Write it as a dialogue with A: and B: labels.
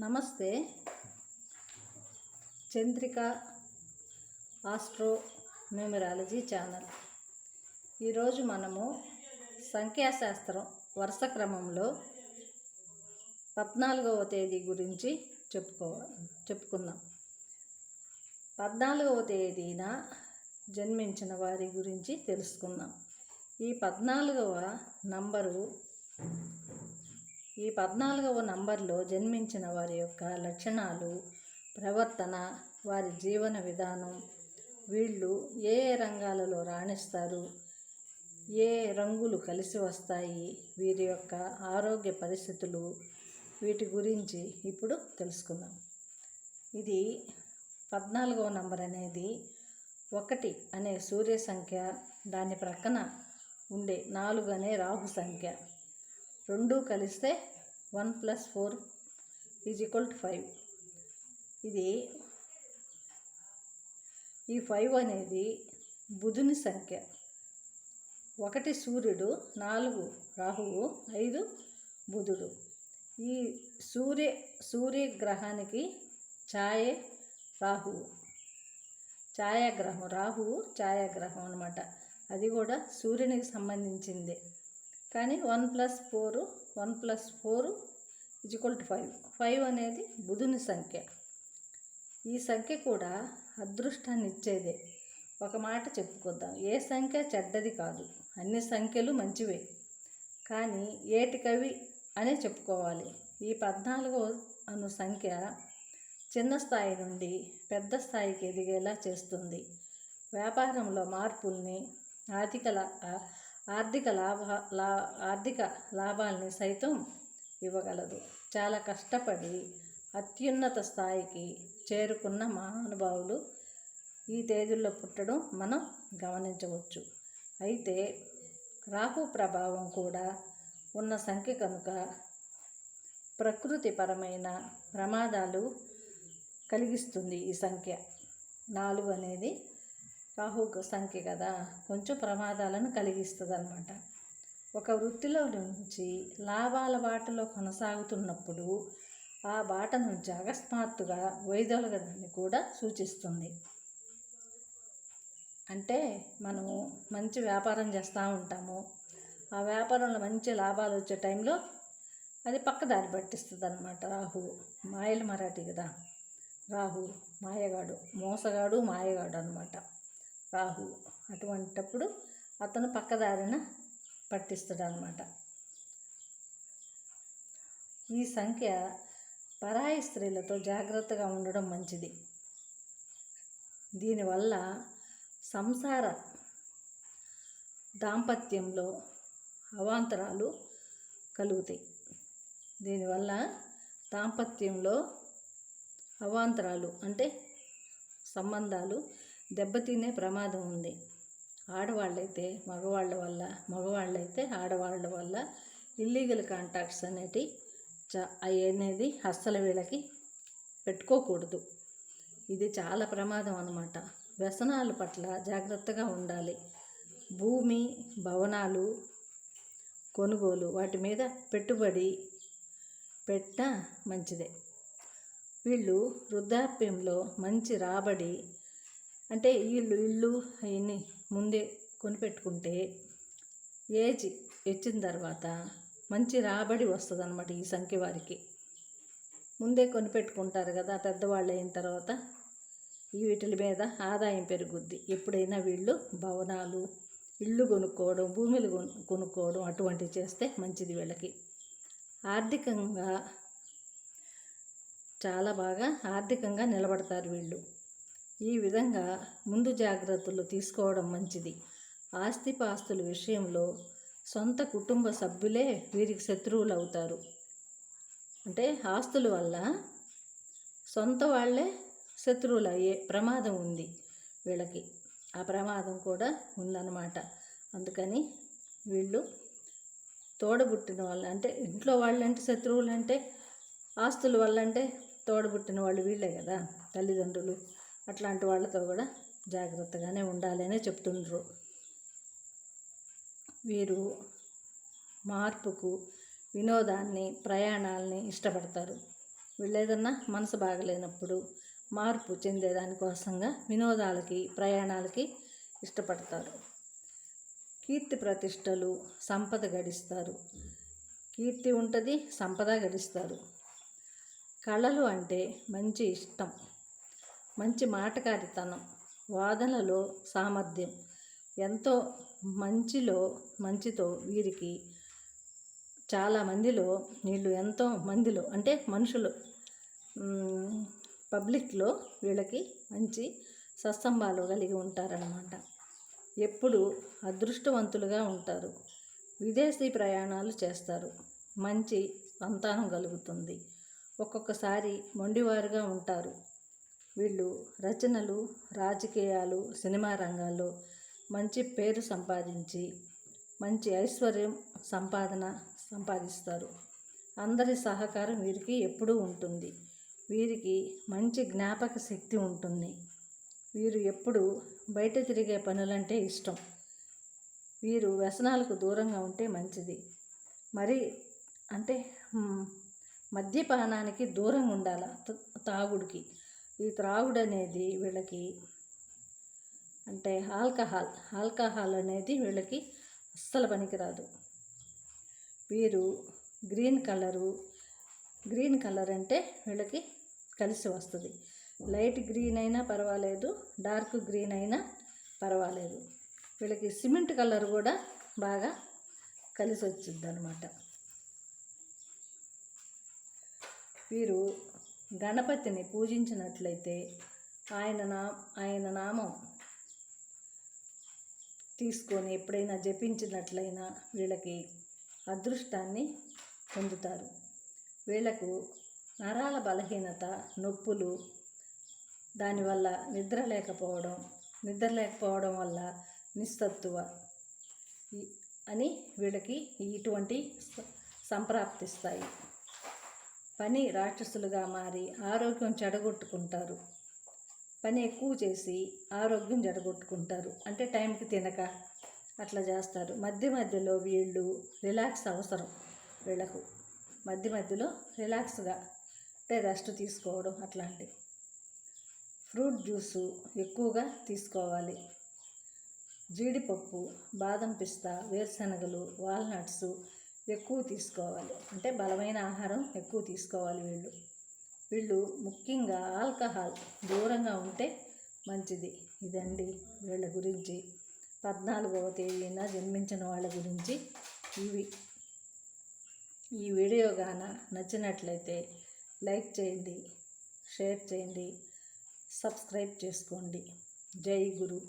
A: నమస్తే. Chandrika astro numerology channel. ఈరోజు మనము సంఖ్యాశాస్త్రం వరుస క్రమంలో పద్నాలుగవ తేదీ గురించి చెప్పుకో చెప్పుకుందాం. పద్నాలుగవ తేదీన జన్మించిన వారి గురించి తెలుసుకుందాం. ఈ పద్నాలుగవ నంబరు ఈ పద్నాలుగవ నంబర్లో జన్మించిన వారి యొక్క లక్షణాలు ప్రవర్తన వారి జీవన విధానం. వీళ్ళు ఏ ఏ రంగాలలో రాణిస్తారు? ఏ రంగులు కలిసి వస్తాయి? వీరి యొక్క ఆరోగ్య పరిస్థితులు వీటి గురించి ఇప్పుడు తెలుసుకుందాం. ఇది పద్నాలుగవ నంబర్ అనేది ఒకటి అనే సూర్య సంఖ్య దాని ప్రక్కన ఉండే నాలుగు అనే రాహు సంఖ్య. రెండు కలిస్తే one plus four is equal to five. ఇది ఈ ఫైవ్ అనేది బుధుని సంఖ్య. ఒకటి సూర్యుడు నాలుగు రాహువు ఐదు బుధుడు. ఈ సూర్య సూర్యగ్రహానికి ఛాయే రాహువు. ఛాయాగ్రహం రాహువు ఛాయాగ్రహం అనమాట అది కూడా సూర్యునికి సంబంధించిందే. కానీ one plus four one plus four equal to five five అనేది బుధుని సంఖ్య. ఈ సంఖ్య కూడా అదృష్టాన్ని ఇచ్చేదే. ఒక మాట చెప్పుకుందాం ఏ సంఖ్య చెడ్డది కాదు. అన్ని సంఖ్యలు మంచివే. కానీ ఏటికవి అనే చెప్పుకోవాలి. ఈ పద్నాలుగో అను సంఖ్య చిన్న స్థాయి నుండి పెద్ద స్థాయికి ఎదిగేలా చేస్తుంది. వ్యాపారంలో మార్పుల్ని ఆర్థిక ఆర్థిక లాభ లా ఆర్థిక లాభాల్ని సైతం ఇవ్వగలదు. చాలా కష్టపడి అత్యున్నత స్థాయికి చేరుకున్న మహానుభావులు ఈ తేదీల్లో పుట్టడం మనం గమనించవచ్చు. అయితే రాహు ప్రభావం కూడా ఉన్న సంఖ్య కనుక ప్రకృతిపరమైన ప్రమాదాలు కలిగిస్తుంది ఈ సంఖ్య. నాలుగు అనేది రాహు సంఖ్య కదా కొంచెం ప్రమాదాలను కలిగిస్తుంది అనమాట ఒక వృత్తిలో నుంచి లాభాల బాటలో కొనసాగుతున్నప్పుడు ఆ బాట నుంచి అకస్మాత్తుగా వైదొలగడాన్ని కూడా సూచిస్తుంది. అంటే మనము మంచి వ్యాపారం చేస్తూ ఉంటాము. ఆ వ్యాపారంలో మంచి లాభాలు వచ్చే టైంలో అది పక్కదారి పట్టిస్తుంది అనమాట రాహు మాయల మరాఠీ కదా. రాహు మాయగాడు మోసగాడు మాయగాడు అనమాట రాహువు అటువంటప్పుడు అతను పక్కదారిన పట్టిస్తాడు అనమాట ఈ సంఖ్య పరాయి స్త్రీలతో జాగ్రత్తగా ఉండడం మంచిది. దీనివల్ల సంసార దాంపత్యంలో అవాంతరాలు కలుగుతాయి. దీనివల్ల దాంపత్యంలో అవాంతరాలు అంటే సంబంధాలు దెబ్బతినే ప్రమాదం ఉంది. ఆడవాళ్ళైతే మగవాళ్ళ వల్ల మగవాళ్ళైతే ఆడవాళ్ళ వల్ల ఇల్లీగల్ కాంటాక్ట్స్ అనేటి చ అనేది అస్సలు వీళ్ళకి పెట్టుకోకూడదు. ఇది చాలా ప్రమాదం అన్నమాట. వ్యసనాల పట్ల జాగ్రత్తగా ఉండాలి. భూమి భవనాలు కొనుగోలు వాటి మీద పెట్టుబడి పెట్ట మంచిదే. వీళ్ళు వృద్ధాప్యంలో మంచి రాబడి అంటే వీళ్ళు ఇల్లు అవన్నీ ముందే కొనిపెట్టుకుంటే ఏజ్ వచ్చిన తర్వాత మంచి రాబడి వస్తుంది అనమాట ఈ సంఖ్య వారికి. ముందే కొనిపెట్టుకుంటారు కదా పెద్దవాళ్ళు అయిన తర్వాత ఈ వీటి మీద ఆదాయం పెరుగుద్ది. ఎప్పుడైనా వీళ్ళు భవనాలు ఇల్లు కొనుక్కోవడం భూములు కొనుక్కోవడం అటువంటివి చేస్తే మంచిది వీళ్ళకి. ఆర్థికంగా చాలా బాగా ఆర్థికంగా నిలబడతారు వీళ్ళు. ఈ విధంగా ముందు జాగ్రత్తలు తీసుకోవడం మంచిది. ఆస్తిపాస్తుల విషయంలో సొంత కుటుంబ సభ్యులే వీరికి శత్రువులు అవుతారు అంటే ఆస్తుల వల్ల సొంత వాళ్ళే శత్రువులు అయ్యే ప్రమాదం ఉంది వీళ్ళకి. ఆ ప్రమాదం కూడా ఉందన్నమాట. అందుకని వీళ్ళు తోడబుట్టిన వాళ్ళు అంటే ఇంట్లో వాళ్ళంటే శత్రువులు అంటే ఆస్తుల వల్ల అంటే తోడబుట్టిన వాళ్ళు వీళ్ళే కదా తల్లిదండ్రులు. అట్లాంటి వాళ్ళతో కూడా జాగ్రత్తగానే ఉండాలనే చెప్తుండ్రు. వీరు మార్పుకు వినోదాన్ని ప్రయాణాలని ఇష్టపడతారు. వీళ్ళేదన్నా మనసు బాగలేనప్పుడు మార్పు చెందేదానికోసంగా వినోదాలకి ప్రయాణాలకి ఇష్టపడతారు. కీర్తి ప్రతిష్టలు సంపద గడిస్తారు. కీర్తి ఉంటుంది సంపద గడిస్తారు. కళలు అంటే మంచి ఇష్టం. మంచి మాటకారితనం వాదనలో సామర్థ్యం. ఎంతో మంచిలో మంచితో వీరికి చాలా మందిలో వీళ్ళు ఎంతో మందిలో అంటే మనుషులు పబ్లిక్లో వీళ్ళకి మంచి సత్సంబాలు కలిగి ఉంటారన్నమాట. ఎప్పుడు అదృష్టవంతులుగా ఉంటారు. విదేశీ ప్రయాణాలు చేస్తారు. మంచి సంతానం కలుగుతుంది. ఒక్కొక్కసారి మొండివారుగా ఉంటారు. వీళ్ళు రచనలు రాజకీయాలు సినిమా రంగాల్లో మంచి పేరు సంపాదించి మంచి ఐశ్వర్యం సంపాదన సంపాదిస్తారు. అందరి సహకారం వీరికి ఎప్పుడూ ఉంటుంది. వీరికి మంచి జ్ఞాపక శక్తి ఉంటుంది. వీరు ఎప్పుడు బయట తిరిగే పనులంటే ఇష్టం. వీరు వ్యసనాలకు దూరంగా ఉంటే మంచిది. మరి అంటే మద్యపానానికి దూరంగా ఉండాల? తాగుడికి. ఈ త్రాగుడు అనేది వీళ్ళకి అంటే ఆల్కహాల్ ఆల్కహాల్ అనేది వీళ్ళకి అస్సలు పనికిరాదు. వీరు గ్రీన్ కలరు గ్రీన్ కలర్ అంటే వీళ్ళకి కలిసి వస్తుంది. లైట్ గ్రీన్ అయినా పర్వాలేదు డార్క్ గ్రీన్ అయినా పర్వాలేదు. వీళ్ళకి సిమెంట్ కలర్ కూడా బాగా కలిసి వచ్చింది అనమాట వీరు గణపతిని పూజించినట్లయితే ఆయన నా ఆయన నామం తీసుకొని ఎప్పుడైనా జపించినట్లయినా వీళ్ళకి అదృష్టాన్ని పొందుతారు. వీళ్ళకు నరాల బలహీనత నొప్పులు దానివల్ల నిద్ర లేకపోవడం నిద్ర లేకపోవడం వల్ల నిస్తత్వ అని వీళ్ళకి ఇటువంటి సంప్రాప్తిస్తాయి. పని రాక్షసులుగా మారి ఆరోగ్యం చెడగొట్టుకుంటారు. పని ఎక్కువ చేసి ఆరోగ్యం జడగొట్టుకుంటారు అంటే టైంకి తినక అట్లా చేస్తారు. మధ్య మధ్యలో వీళ్ళు రిలాక్స్ అవసరం వీళ్ళకు. మధ్య మధ్యలో రిలాక్స్గా అంటే రెస్ట్ తీసుకోవడం అట్లాంటివి. ఫ్రూట్ జ్యూసు ఎక్కువగా తీసుకోవాలి. జీడిపప్పు బాదం పిస్తా వేరుశనగలు వాల్నట్స్ ఎక్కువ తీసుకోవాలి. అంటే బలమైన ఆహారం ఎక్కువ తీసుకోవాలి వీళ్ళు. వీళ్ళు ముఖ్యంగా ఆల్కహాల్ దూరంగా ఉంటే మంచిది. ఇదండి వీళ్ళ గురించి. పద్నాలుగవ తేదీన జన్మించిన వాళ్ళ గురించి ఇవి. ఈ వీడియో గాన నచ్చినట్లయితే లైక్ చేయండి షేర్ చేయండి సబ్స్క్రైబ్ చేసుకోండి. జై గురు.